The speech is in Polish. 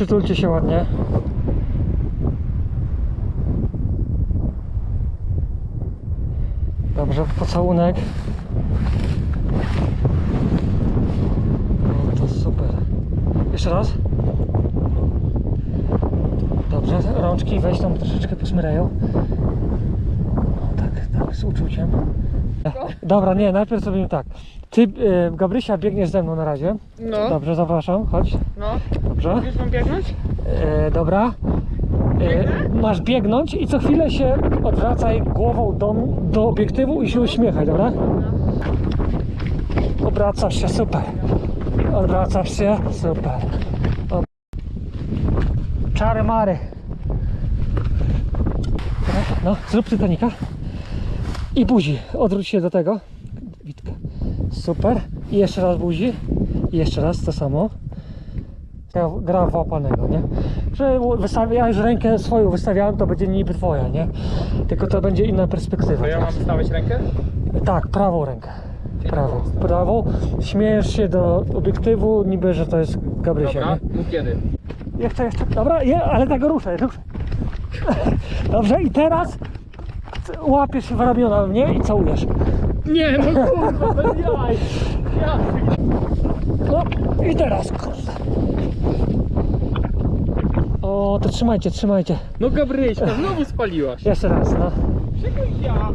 Przytulcie się ładnie. Dobrze, pocałunek. No to super. Jeszcze raz. Dobrze, rączki weź tam troszeczkę posmyrają. No tak, tak, z uczuciem. Dobra, nie, najpierw zrobimy tak. Ty, y, Gabrysia, biegniesz ze mną na razie. No, Dobrze, zapraszam, chodź. no. Dobrze. Już mam biegnąć? E, dobra. E, masz biegnąć i co chwilę się odwracaj głową do, do obiektywu i się uśmiechaj, dobra? Obracasz się, super. Odwracasz się, super. Czary mary. No, zrób Titanika. I buzi. Odwróć się do tego. Witka. Super. I jeszcze raz buzi. I jeszcze raz to samo. Ja gra w łapanego, nie? Że ja już rękę swoją wystawiałem, to będzie niby twoja, nie? Tylko to będzie inna perspektywa. To ja mam stawiać rękę? Tak, prawą rękę. Prawą. Prawą. Śmiejesz się do obiektywu, niby, że to jest Gabrysia, Dobra, nie? mów kiedy. Jeszcze, jeszcze. Dobra, je, ale tak ruszaj, ruszaj. Dobrze, i teraz łapiesz się w ramiona mnie i całujesz. Nie, no kurwa, bez jaj. Ja. No i teraz, kurde. O, to trzymajcie, trzymajcie. No Gabryśka, znowu spaliłaś. Jeszcze raz, no. Czego ja?